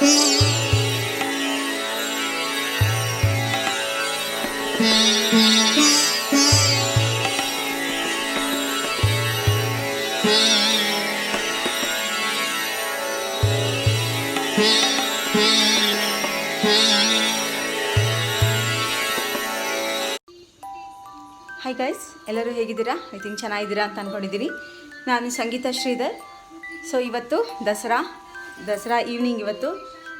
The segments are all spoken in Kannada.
ಹಾಯ್ ಗೈಸ್ ಎಲ್ಲರೂ ಹೇಗಿದ್ದೀರಾ? ಐ ಥಿಂಕ್ ಚೆನ್ನಾಗಿದ್ದೀರಾ ಅಂತ ಅಂದ್ಕೊಂಡಿದ್ದೀನಿ ನಾನು ಸಂಗೀತ ಶ್ರೀಧರ್. ಸೊ ಇವತ್ತು ದಸರಾ. ದಸರಾ ಈವ್ನಿಂಗ್ ಇವತ್ತು.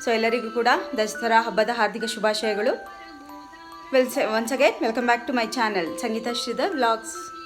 ಸೊ ಎಲ್ಲರಿಗೂ ಕೂಡ ದಸರಾ ಹಬ್ಬದ ಹಾರ್ದಿಕ ಶುಭಾಶಯಗಳು. Well once again welcome back to my channel Sangeetha Shridhar vlogs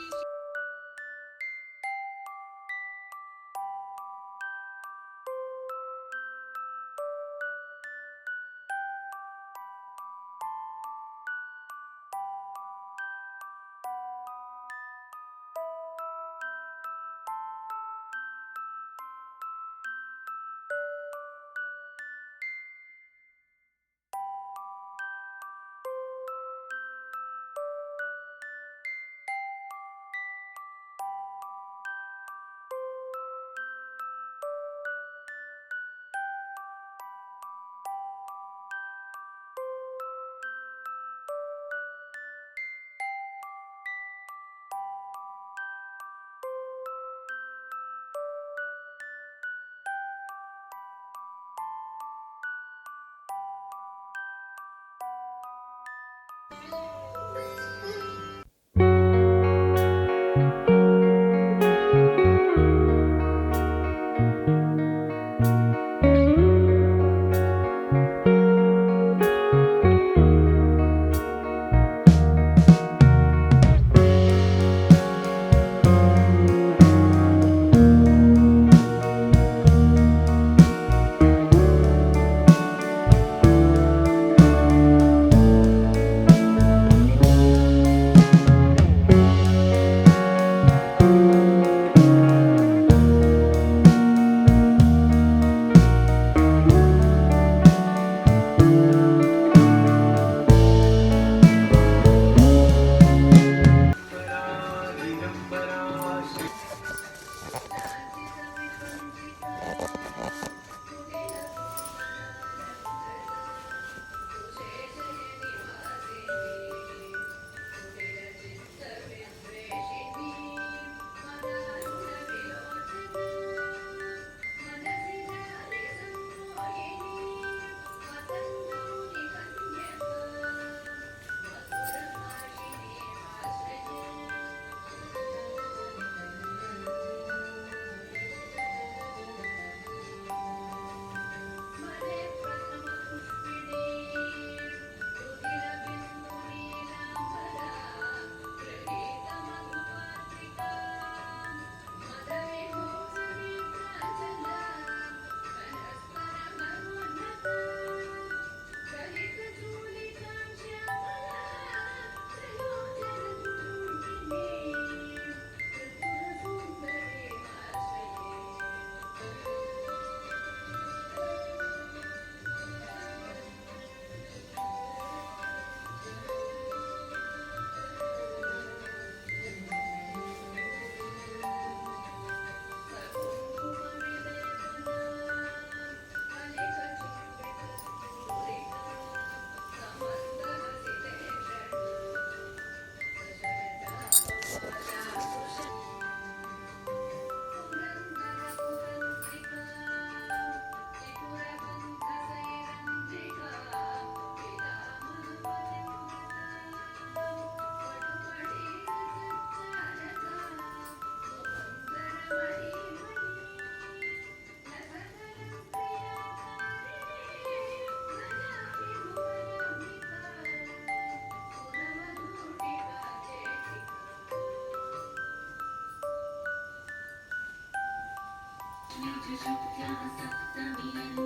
me in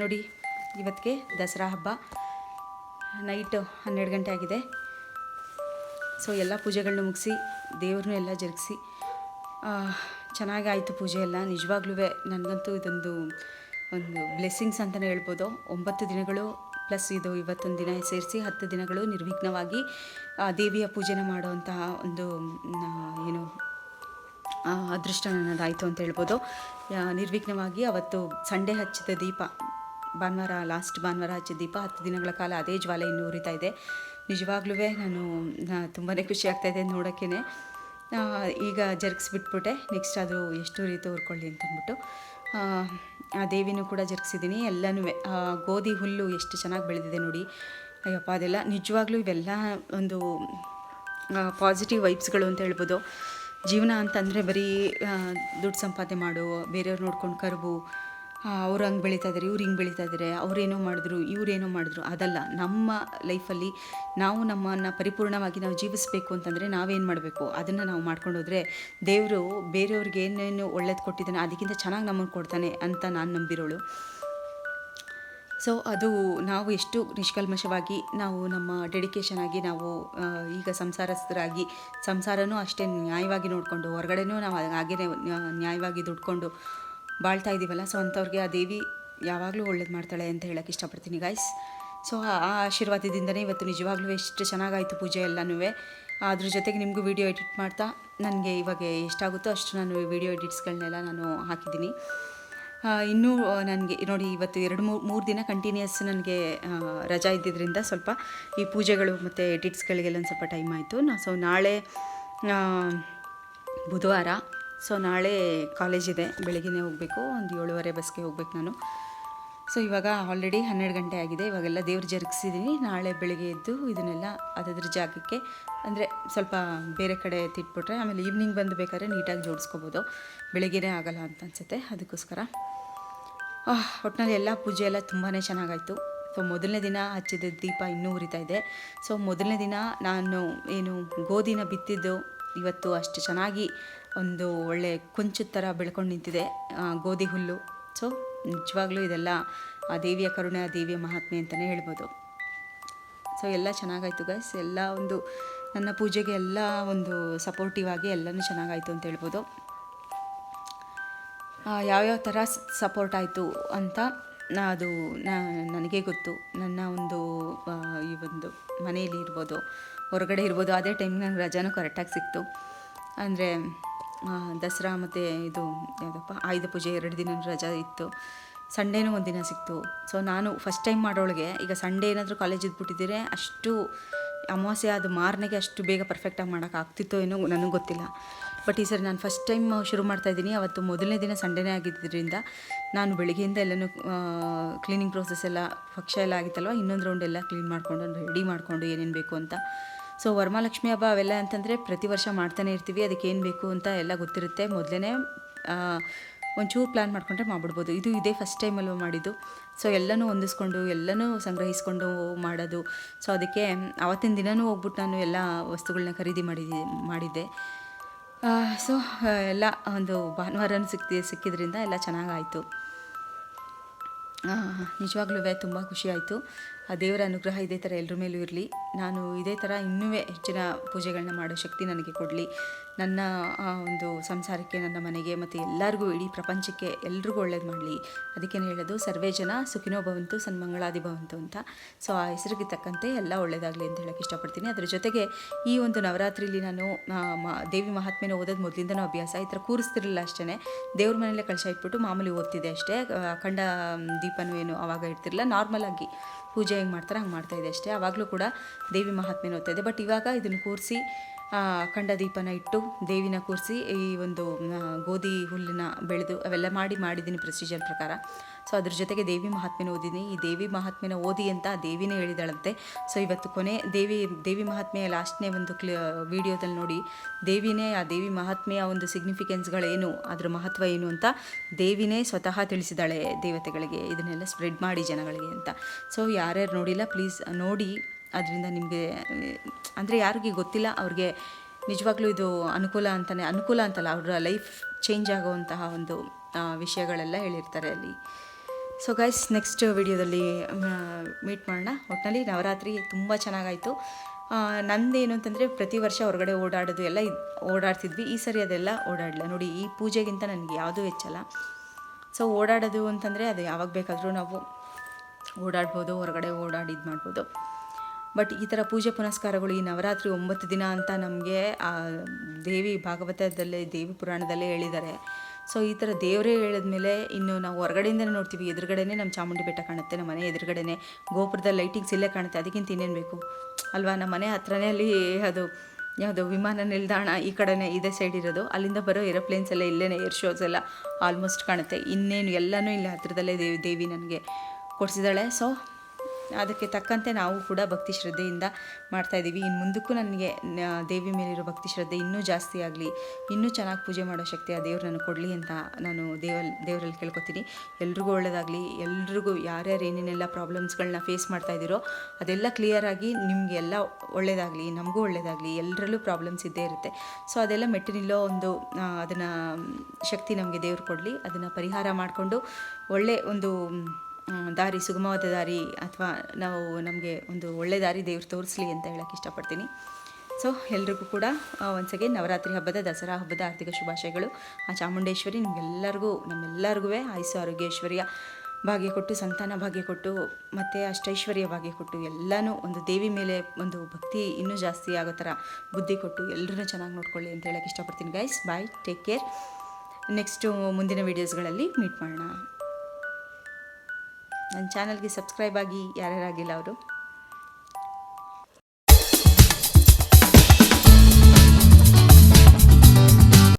ನೋಡಿ, ಇವತ್ತಿಗೆ ದಸರಾ ಹಬ್ಬ. ನೈಟು ಹನ್ನೆರಡು ಗಂಟೆ ಆಗಿದೆ. ಸೊ ಎಲ್ಲ ಪೂಜೆಗಳನ್ನ ಮುಗಿಸಿ, ದೇವ್ರನ್ನೂ ಎಲ್ಲ ಜರುಗಿಸಿ ಚೆನ್ನಾಗಾಯಿತು ಪೂಜೆ ಎಲ್ಲ. ನಿಜವಾಗ್ಲೂ ನನಗಂತೂ ಇದೊಂದು, ಒಂದು ಬ್ಲೆಸ್ಸಿಂಗ್ಸ್ ಅಂತಲೇ ಹೇಳ್ಬೋದು. ಒಂಬತ್ತು ದಿನಗಳು ಪ್ಲಸ್ ಇದು ಇವತ್ತೊಂದು ದಿನ ಸೇರಿಸಿ ಹತ್ತು ದಿನಗಳು ನಿರ್ವಿಘ್ನವಾಗಿ ದೇವಿಯ ಪೂಜೆನ ಮಾಡುವಂತಹ ಒಂದು ಏನು ಅದೃಷ್ಟ ನನ್ನದಾಯಿತು ಅಂತ ಹೇಳ್ಬೋದು. ನಿರ್ವಿಘ್ನವಾಗಿ ಅವತ್ತು ಸಂಡೆ ಹಚ್ಚಿದ ದೀಪ. ಭಾನುವಾರ ಲಾಸ್ಟ್ ಭಾನುವಾರ ಹಚ್ಚಿದ ದೀಪ, ಹತ್ತು ದಿನಗಳ ಕಾಲ ಅದೇ ಜ್ವಾಲೆ ಇನ್ನು ಉರಿತಾ ಇದೆ. ನಿಜವಾಗ್ಲೂ ನಾನು ತುಂಬಾ ಖುಷಿ ಆಗ್ತಾಯಿದೆ ನೋಡೋಕ್ಕೇ ಈಗ ಜರುಗಿಸ್ಬಿಟ್ಬಿಟ್ಟೆ. ನೆಕ್ಸ್ಟ್ ಅದು ಎಷ್ಟು ರೀತಿ ಉರ್ಕೊಳ್ಳಿ ಅಂತಂದ್ಬಿಟ್ಟು. ಆ ದೇವಿನೂ ಕೂಡ ಜರುಗಿಸಿದ್ದೀನಿ. ಎಲ್ಲನೂ ಗೋಧಿ ಹುಲ್ಲು ಎಷ್ಟು ಚೆನ್ನಾಗಿ ಬೆಳೆದಿದೆ ನೋಡಿ. ಅಯ್ಯಪ್ಪ, ಅದೆಲ್ಲ ನಿಜವಾಗ್ಲೂ ಇವೆಲ್ಲ ಒಂದು ಪಾಸಿಟಿವ್ ವೈಬ್ಸ್ಗಳು ಅಂತ ಹೇಳ್ಬೋದು. ಜೀವನ ಅಂತಂದರೆ ಬರೀ ದುಡ್ಡು ಸಂಪಾದನೆ ಮಾಡು, ಬೇರೆಯವ್ರು ನೋಡ್ಕೊಂಡು ಕರ್ಬು ಅವ್ರು ಹಂಗೆ ಬೆಳೀತಾ ಇದ್ದಾರೆ ಇವ್ರು ಹಿಂಗೆ ಬೆಳೀತಾ ಇದ್ದಾರೆ ಅವರೇನೋ ಮಾಡಿದ್ರು ಇವರೇನೋ ಮಾಡಿದ್ರು, ಅದಲ್ಲ. ನಮ್ಮ ಲೈಫಲ್ಲಿ ನಾವು ನಮ್ಮನ್ನು ಪರಿಪೂರ್ಣವಾಗಿ ನಾವು ಜೀವಿಸಬೇಕು ಅಂತಂದರೆ ನಾವೇನು ಮಾಡಬೇಕು? ಅದನ್ನು ನಾವು ಮಾಡ್ಕೊಂಡು ಹೋದರೆ ದೇವರು ಬೇರೆಯವ್ರಿಗೆ ಏನೇನು ಒಳ್ಳೇದು ಕೊಟ್ಟಿದ್ದಾನೆ ಅದಕ್ಕಿಂತ ಚೆನ್ನಾಗಿ ನಮ್ಮನ್ನು ಕೊಡ್ತಾನೆ ಅಂತ ನಾನು ನಂಬಿರೋಳು. ಸೊ ಅದು ನಾವು ಎಷ್ಟು ನಿಷ್ಕಲ್ಮಶವಾಗಿ ನಾವು ನಮ್ಮ ಡೆಡಿಕೇಶನ್ ಆಗಿ ನಾವು ಈಗ ಸಂಸಾರಸ್ಥರಾಗಿ ಸಂಸಾರನೂ ಅಷ್ಟೇ ನ್ಯಾಯವಾಗಿ ನೋಡಿಕೊಂಡು ಹೊರಗಡೆನೂ ನಾವು ಹಾಗೇ ನ್ಯಾಯವಾಗಿ ದುಡ್ಕೊಂಡು ಬಾಳ್ತಾ ಇದ್ದೀವಲ್ಲ ಸೊ ಅಂಥವ್ರಿಗೆ ಆ ದೇವಿ ಯಾವಾಗಲೂ ಒಳ್ಳೇದು ಮಾಡ್ತಾಳೆ ಅಂತ ಹೇಳೋಕ್ಕೆ ಇಷ್ಟಪಡ್ತೀನಿ ಗಾಯ್ಸ್ ಸೊ ಆ ಆಶೀರ್ವಾದದಿಂದನೇ ಇವತ್ತು ನಿಜವಾಗ್ಲೂ ಎಷ್ಟು ಚೆನ್ನಾಗಾಯಿತು ಪೂಜೆ ಎಲ್ಲನೂ ಅದ್ರ ಜೊತೆಗೆ ನಿಮಗೂ ವಿಡಿಯೋ ಎಡಿಟ್ ಮಾಡ್ತಾ, ನನಗೆ ಇವಾಗ ಎಷ್ಟಾಗುತ್ತೋ ಅಷ್ಟು ನಾನು ವಿಡಿಯೋ ಎಡಿಟ್ಸ್ಗಳನ್ನೆಲ್ಲ ನಾನು ಹಾಕಿದ್ದೀನಿ. ಇನ್ನೂ ನನಗೆ ನೋಡಿ ಇವತ್ತು ಎರಡು ಮೂರು ಮೂರು ದಿನ ಕಂಟಿನ್ಯೂಸ್ ನನಗೆ ರಜಾ ಇದ್ದಿದ್ದರಿಂದ ಸ್ವಲ್ಪ ಈ ಪೂಜೆಗಳು ಮತ್ತು ಎಡಿಟ್ಸ್ಗಳಿಗೆಲ್ಲ ಒಂದು ಸ್ವಲ್ಪ ಟೈಮ್ ಆಯಿತು. ಸೊ ನಾಳೆ ಬುಧವಾರ ಸೊ ನಾಳೆ ಕಾಲೇಜ್ ಇದೆ. ಬೆಳಗ್ಗೆನೇ ಹೋಗಬೇಕು. ಒಂದು ಏಳುವರೆ ಬಸ್ಗೆ ಹೋಗ್ಬೇಕು ನಾನು. ಸೊ ಇವಾಗ ಆಲ್ರೆಡಿ ಹನ್ನೆರಡು ಗಂಟೆ ಆಗಿದೆ. ಇವಾಗೆಲ್ಲ ದೇವ್ರು ಜರುಗಿಸಿದ್ದೀನಿ ನಾಳೆ ಬೆಳಗ್ಗೆ ಎದ್ದು ಇದನ್ನೆಲ್ಲ ಅದದ್ರ ಜಾಗಕ್ಕೆ ಅಂದರೆ ಸ್ವಲ್ಪ ಬೇರೆ ಕಡೆ ತಿಟ್ಬಿಟ್ರೆ ಆಮೇಲೆ ಈವ್ನಿಂಗ್ ಬಂದು ಬೇಕಾದ್ರೆ ನೀಟಾಗಿ ಜೋಡಿಸ್ಕೋಬೋದು. ಬೆಳಗ್ಗೆನೇ ಆಗಲ್ಲ ಅಂತ ಅನಿಸುತ್ತೆ. ಅದಕ್ಕೋಸ್ಕರ. ಒಟ್ಟಿನಲ್ಲಿ ಎಲ್ಲ ಪೂಜೆ ಎಲ್ಲ ತುಂಬಾ ಚೆನ್ನಾಗಾಯಿತು. ಸೊ ಮೊದಲನೇ ದಿನ ಹಚ್ಚಿದ ದೀಪ ಇನ್ನೂ ಉರಿತಾ ಇದೆ. ಸೊ ಮೊದಲನೇ ದಿನ ನಾನು ಏನು ಗೋಧಿನ ಬಿತ್ತಿದ್ದು ಇವತ್ತು ಅಷ್ಟು ಚೆನ್ನಾಗಿ ಒಂದು ಒಳ್ಳೆ ಕುಂಚು ಥರ ಬೆಳ್ಕೊಂಡು ನಿಂತಿದೆ ಗೋಧಿ ಹುಲ್ಲು. ಸೊ ನಿಜವಾಗ್ಲೂ ಇದೆಲ್ಲ ಆ ದೇವಿಯ ಕರುಣೆ, ಆ ದೇವಿಯ ಮಹಾತ್ಮೆ ಅಂತಲೇ ಹೇಳ್ಬೋದು. ಸೊ ಎಲ್ಲ ಚೆನ್ನಾಗಾಯಿತು ಗೈಸ್ ಎಲ್ಲ ಒಂದು ನನ್ನ ಪೂಜೆಗೆ ಎಲ್ಲ ಒಂದು ಸಪೋರ್ಟಿವ್ ಆಗಿ ಎಲ್ಲನೂ ಚೆನ್ನಾಗಾಯಿತು ಅಂತ ಹೇಳ್ಬೋದು. ಯಾವ್ಯಾವ ಥರ ಸಪೋರ್ಟ್ ಆಯಿತು ಅಂತ ಅದು ನನಗೆ ಗೊತ್ತು. ನನ್ನ ಒಂದು ಈ ಒಂದು ಮನೆಯಲ್ಲಿ ಇರ್ಬೋದು, ಹೊರಗಡೆ ಇರ್ಬೋದು, ಅದೇ ಟೈಮ್ಗೆ ನನಗೆ ರಜಾನೂ ಕರೆಕ್ಟಾಗಿ ಸಿಕ್ತು. ಅಂದರೆ ದಸರಾ ಮತ್ತು ಇದು ಯಾವುದಪ್ಪ? ಆಯುಧ ಪೂಜೆ ಎರಡು ದಿನ ರಜಾ ಇತ್ತು. ಸಂಡೇನೂ ಒಂದು ದಿನ ಸಿಕ್ತು. ಸೊ ನಾನು ಫಸ್ಟ್ ಟೈಮ್ ಮಾಡೋಳಿಗೆ, ಈಗ ಸಂಡೇ ಏನಾದರೂ ಕಾಲೇಜ್ ಇದ್ಬಿಟ್ಟಿದ್ದೀರಿ ಅಷ್ಟು ಅಮಾವಾಸ್ಯೆ ಅದು ಮಾರನೆಗೆ ಅಷ್ಟು ಬೇಗ ಪರ್ಫೆಕ್ಟಾಗಿ ಮಾಡೋಕೆ ಆಗ್ತಿತ್ತೋ ಏನೋ ನನಗೆ ಗೊತ್ತಿಲ್ಲ. ಬಟ್ ಈ ಸರಿ ನಾನು ಫಸ್ಟ್ ಟೈಮ್ ಶುರು ಮಾಡ್ತಾ ಇದ್ದೀನಿ. ಅವತ್ತು ಮೊದಲನೇ ದಿನ ಸಂಡೇನೇ ಆಗಿದ್ದರಿಂದ ನಾನು ಬೆಳಿಗ್ಗೆಯಿಂದ ಎಲ್ಲನೂ ಕ್ಲೀನಿಂಗ್ ಪ್ರೋಸೆಸ್ ಎಲ್ಲ ಪಕ್ಷ ಎಲ್ಲ ಆಗಿತ್ತಲ್ವ? ಇನ್ನೊಂದು ರೌಂಡ್ ಎಲ್ಲ ಕ್ಲೀನ್ ಮಾಡಿಕೊಂಡು ರೆಡಿ ಮಾಡಿಕೊಂಡು ಏನೇನು ಬೇಕು ಅಂತ ಸೊ ವರಮಹಾಲಕ್ಷ್ಮಿ ಹಬ್ಬ ಅವೆಲ್ಲ ಅಂತಂದರೆ ಪ್ರತಿ ವರ್ಷ ಮಾಡ್ತಾನೆ ಇರ್ತೀವಿ. ಅದಕ್ಕೆ ಏನು ಬೇಕು ಅಂತ ಎಲ್ಲ ಗೊತ್ತಿರುತ್ತೆ. ಮೊದಲೇ ಒಂಚೂರು ಪ್ಲ್ಯಾನ್ ಮಾಡಿಕೊಂಡ್ರೆ ಮಾಡಿಬಿಡ್ಬೋದು. ಇದು ಇದೇ ಫಸ್ಟ್ ಟೈಮಲ್ಲೂ ಮಾಡಿದ್ದು. ಸೊ ಎಲ್ಲನೂ ಹೊಂದಿಸ್ಕೊಂಡು, ಎಲ್ಲನೂ ಸಂಗ್ರಹಿಸ್ಕೊಂಡು ಮಾಡೋದು. ಸೊ ಅದಕ್ಕೆ ಆವತ್ತಿನ ದಿನವೂ ಹೋಗ್ಬಿಟ್ಟು ನಾನು ಎಲ್ಲ ವಸ್ತುಗಳನ್ನ ಖರೀದಿ ಮಾಡಿದ್ದೆ. ಮಾಡಿದ್ದೆ ಸೊ ಎಲ್ಲ ಒಂದು ಭಾನುವಾರ ಸಿಕ್ತಿ, ಸಿಕ್ಕಿದ್ರಿಂದ ಎಲ್ಲ ಚೆನ್ನಾಗಾಯಿತು. ನಿಜವಾಗ್ಲೂ ತುಂಬ ಖುಷಿಯಾಯಿತು ಆ ದೇವರ ಅನುಗ್ರಹ ಇದೇ ಥರ ಎಲ್ಲರ ಮೇಲೂ ಇರಲಿ. ನಾನು ಇದೇ ಥರ ಇನ್ನೂ ಹೆಚ್ಚಿನ ಪೂಜೆಗಳನ್ನ ಮಾಡೋ ಶಕ್ತಿ ನನಗೆ ಕೊಡಲಿ. ನನ್ನ ಒಂದು ಸಂಸಾರಕ್ಕೆ, ನನ್ನ ಮನೆಗೆ ಮತ್ತು ಎಲ್ಲರಿಗೂ ಇಡೀ ಪ್ರಪಂಚಕ್ಕೆ ಎಲ್ರಿಗೂ ಒಳ್ಳೇದು ಮಾಡಲಿ. ಅದಕ್ಕೇನು ಹೇಳೋದು, ಸರ್ವೇ ಜನ ಸುಖಿನೋ ಭವಂತು, ಸನ್ಮಂಗಳಾದಿ ಭವಂತು ಅಂತ. ಸೊ, ಆ ಹೆಸರಿಗೆ ತಕ್ಕಂತೆ ಎಲ್ಲ ಒಳ್ಳೇದಾಗಲಿ ಅಂತ ಹೇಳೋಕ್ಕೆ ಇಷ್ಟಪಡ್ತೀನಿ. ಅದರ ಜೊತೆಗೆ ಈ ಒಂದು ನವರಾತ್ರಿಲಿ ನಾನು ದೇವಿ ಮಹಾತ್ಮೆನ ಓದೋದು ಮೊದಲಿಂದನೂ ಅಭ್ಯಾಸ. ಈ ಥರ ಕೂರಿಸ್ತಿರಲಿಲ್ಲ ಅಷ್ಟೇ ದೇವ್ರ ಮನೆಯಲ್ಲೇ ಕಳಶ ಇಟ್ಬಿಟ್ಟು ಮಾಮೂಲಿ ಓದ್ತಿದ್ದೆ ಅಷ್ಟೇ. ಅಖಂಡ ದೀಪನೂ ಏನು ಆವಾಗ ಇರ್ತಿರಲಿಲ್ಲ ನಾರ್ಮಲ್ ಆಗಿ ಪೂಜೆ ಹೆಂಗೆ ಮಾಡ್ತಾರೆ ಹಂಗೆ ಮಾಡ್ತಾಯಿದ್ದೆ ಅಷ್ಟೇ. ಆವಾಗಲೂ ಕೂಡ ದೇವಿ ಮಹಾತ್ಮೆನ ಓದ್ತಾ ಇದೆ. ಬಟ್ ಇವಾಗ ಇದನ್ನು ಕೂರಿಸಿ ಖಂಡ ದೀಪನ ಇಟ್ಟು ದೇವಿನ ಕೂರಿಸಿ ಈ ಒಂದು ಗೋಧಿ ಹುಲ್ಲಿನ ಬೆಳೆದು ಅವೆಲ್ಲ ಮಾಡಿ ಮಾಡಿದ್ದೀನಿ ಪ್ರೊಸೀಜರ್ ಪ್ರಕಾರ. ಸೊ ಅದ್ರ ಜೊತೆಗೆ ದೇವಿ ಮಹಾತ್ಮೆನ ಓದಿದ್ದೀನಿ. ಈ ದೇವಿ ಮಹಾತ್ಮೆನ ಓದಿ ಅಂತ ದೇವಿನೇ ಹೇಳಿದಾಳಂತೆ. ಸೊ ಇವತ್ತು ಕೊನೆ ದೇವಿ ದೇವಿ ಮಹಾತ್ಮೆಯ ಲಾಸ್ಟ್ನೇ ಒಂದು ಕ್ಲಿ, ವಿಡಿಯೋದಲ್ಲಿ ನೋಡಿ ದೇವಿನೇ, ಆ ದೇವಿ ಮಹಾತ್ಮೆಯ ಒಂದು ಸಿಗ್ನಿಫಿಕೆನ್ಸ್ಗಳೇನು ಅದರ ಮಹತ್ವ ಏನು ಅಂತ ದೇವಿನೇ ಸ್ವತಃ ತಿಳಿಸಿದಾಳೆ ದೇವತೆಗಳಿಗೆ. ಇದನ್ನೆಲ್ಲ ಸ್ಪ್ರೆಡ್ ಮಾಡಿ ಜನಗಳಿಗೆ ಅಂತ. ಸೊ ಯಾರ್ಯಾರು ನೋಡಿಲ್ಲ ಪ್ಲೀಸ್ ನೋಡಿ. ಅದರಿಂದ ನಿಮಗೆ, ಅಂದರೆ ಯಾರಿಗೆ ಗೊತ್ತಿಲ್ಲ, ಅವ್ರಿಗೆ ನಿಜವಾಗ್ಲೂ ಇದು ಅನುಕೂಲ ಅಂತಲೇ ಅನುಕೂಲ ಅಂತಲ್ಲ, ಅವರ ಲೈಫ್ ಚೇಂಜ್ ಆಗುವಂತಹ ಒಂದು ವಿಷಯಗಳೆಲ್ಲ ಹೇಳಿರ್ತಾರೆ ಅಲ್ಲಿ. ಸೊ ಗೈಸ್ ನೆಕ್ಸ್ಟ್ ವಿಡಿಯೋದಲ್ಲಿ ಮೀಟ್ ಮಾಡೋಣ. ಒಟ್ಟಿನಲ್ಲಿ ನವರಾತ್ರಿ ತುಂಬ ಚೆನ್ನಾಗಾಯಿತು. ನಂದೇನು ಅಂತಂದರೆ ಪ್ರತಿ ವರ್ಷ ಹೊರಗಡೆ ಓಡಾಡೋದು ಎಲ್ಲ ಓಡಾಡ್ತಿದ್ವಿ. ಈ ಸರಿ ಅದೆಲ್ಲ ಓಡಾಡಲ್ಲ ನೋಡಿ, ಈ ಪೂಜೆಗಿಂತ ನನಗೆ ಯಾವುದೂ ಹೆಚ್ಚಲ್ಲ. ಸೊ ಓಡಾಡೋದು ಅಂತಂದರೆ ಅದು ಯಾವಾಗ ಬೇಕಾದರೂ ನಾವು ಓಡಾಡ್ಬೋದು, ಹೊರಗಡೆ ಓಡಾಡಿ ಇದು ಮಾಡ್ಬೋದು. ಬಟ್ ಈ ಥರ ಪೂಜೆ ಪುನಸ್ಕಾರಗಳು ಈ ನವರಾತ್ರಿ ಒಂಬತ್ತು ದಿನ ಅಂತ ನಮಗೆ ದೇವಿ ಭಾಗವತದಲ್ಲೇ, ದೇವಿ ಪುರಾಣದಲ್ಲೇ ಹೇಳಿದ್ದಾರೆ. ಸೊ ಈ ಥರ ದೇವರೇ ಹೇಳಿದ್ಮೇಲೆ ಇನ್ನು ನಾವು ಹೊರಗಡೆಯಿಂದನೇ ನೋಡ್ತೀವಿ. ಎದುರುಗಡೆನೇ ನಮ್ಮ ಚಾಮುಂಡಿ ಬೆಟ್ಟ ಕಾಣುತ್ತೆ, ನಮ್ಮ ಮನೆ ಎದುರುಗಡೆನೇ. ಗೋಪುರದ ಲೈಟಿಂಗ್ಸ್ ಇಲ್ಲೇ ಕಾಣುತ್ತೆ. ಅದಕ್ಕಿಂತ ಇನ್ನೇನು ಬೇಕು? ಅಲ್ವಾ? ನಮ್ಮ ಮನೆ ಹತ್ರನೇ ಅಲ್ಲಿ ಅದು ಯಾವುದು ವಿಮಾನ ನಿಲ್ದಾಣ ಈ ಕಡೆನೇ, ಇದೇ ಸೈಡ್ ಇರೋದು. ಅಲ್ಲಿಂದ ಬರೋ ಏರೋಪ್ಲೇನ್ಸ್ ಎಲ್ಲ ಇಲ್ಲೇ ಏರ್ ಶೋಸ್ ಎಲ್ಲ ಆಲ್ಮೋಸ್ಟ್ ಕಾಣುತ್ತೆ. ಇನ್ನೇನು ಎಲ್ಲನೂ ಇಲ್ಲಿ ಹತ್ರದಲ್ಲೇ ದೇವಿ ದೇವಿ ನನಗೆ ಕೊಡಿಸಿದ್ದಾಳೆ. ಸೊ ಅದಕ್ಕೆ ತಕ್ಕಂತೆ ನಾವು ಕೂಡ ಭಕ್ತಿ ಶ್ರದ್ಧೆಯಿಂದ ಮಾಡ್ತಾಯಿದ್ದೀವಿ ಇನ್ನು ಮುಂದಕ್ಕೂ ನನಗೆ ದೇವಿ ಮೇಲಿರೋ ಭಕ್ತಿ ಶ್ರದ್ಧೆ ಇನ್ನೂ ಜಾಸ್ತಿ ಆಗಲಿ, ಇನ್ನೂ ಚೆನ್ನಾಗಿ ಪೂಜೆ ಮಾಡೋ ಶಕ್ತಿ ಆ ದೇವ್ರು ನನಗೆ ಕೊಡಲಿ ಅಂತ ನಾನು ದೇವಲ್, ದೇವರಲ್ಲಿ ಕೇಳ್ಕೊತೀನಿ. ಎಲ್ರಿಗೂ ಒಳ್ಳೆಯದಾಗಲಿ ಎಲ್ರಿಗೂ ಯಾರ್ಯಾರು ಏನೇನೆಲ್ಲ ಪ್ರಾಬ್ಲಮ್ಸ್ಗಳನ್ನ ಫೇಸ್ ಮಾಡ್ತಾ ಇದ್ದೀರೋ ಅದೆಲ್ಲ ಕ್ಲಿಯರಾಗಿ ನಿಮಗೆಲ್ಲ ಒಳ್ಳೆಯದಾಗಲಿ ನಮಗೂ ಒಳ್ಳೆಯದಾಗಲಿ ಎಲ್ಲರಲ್ಲೂ ಪ್ರಾಬ್ಲಮ್ಸ್ ಇದ್ದೇ ಇರುತ್ತೆ. ಸೊ ಅದೆಲ್ಲ ಮೆಟ್ಟಿ ನಿಲ್ಲೋ ಒಂದು ಅದನ್ನು, ಶಕ್ತಿ ನಮಗೆ ದೇವ್ರು ಕೊಡಲಿ. ಅದನ್ನು ಪರಿಹಾರ ಮಾಡಿಕೊಂಡು ಒಳ್ಳೆ ಒಂದು ದಾರಿ, ಸುಗಮವಾದ ದಾರಿ ಅಥವಾ ನಾವು ನಮಗೆ ಒಂದು ಒಳ್ಳೆ ದಾರಿ ದೇವ್ರು ತೋರಿಸ್ಲಿ ಅಂತ ಹೇಳಕ್ಕೆ ಇಷ್ಟಪಡ್ತೀನಿ. ಸೊ ಎಲ್ರಿಗೂ ಕೂಡ ಒಂದು ಸಗೆ ನವರಾತ್ರಿ ಹಬ್ಬದ, ದಸರಾ ಹಬ್ಬದ ಆರ್ಥಿಕ ಶುಭಾಶಯಗಳು. ಆ, ಚಾಮುಂಡೇಶ್ವರಿ ನಿಮಗೆಲ್ಲರಿಗೂ ನಮ್ಮೆಲ್ಲರಿಗೂ ಆಯುಸ್ಸು, ಆರೋಗ್ಯೇಶ್ವರ್ಯ ಭಾಗ್ಯ ಕೊಟ್ಟು, ಸಂತಾನ ಭಾಗ್ಯ ಕೊಟ್ಟು, ಮತ್ತು ಅಷ್ಟೈಶ್ವರ್ಯ ಭಾಗ್ಯ ಕೊಟ್ಟು ಎಲ್ಲನೂ ಒಂದು ದೇವಿ ಮೇಲೆ ಒಂದು ಭಕ್ತಿ ಇನ್ನೂ ಜಾಸ್ತಿ ಆಗೋ ಥರ ಬುದ್ಧಿ ಕೊಟ್ಟು ಎಲ್ಲರೂ ಚೆನ್ನಾಗಿ ನೋಡ್ಕೊಳ್ಳಿ ಅಂತ ಹೇಳೋಕ್ಕೆ ಇಷ್ಟಪಡ್ತೀನಿ guys bye take care next ಮುಂದಿನ ವೀಡಿಯೋಸ್ಗಳಲ್ಲಿ ಮೀಟ್ ಮಾಡೋಣ. ನನ್ನ ಚಾನಲ್ಗೆ ಸಬ್ಸ್ಕ್ರೈಬ್ ಆಗಿ ಯಾರ್ಯಾರಾಗಿಲ್ಲ ಅವರು?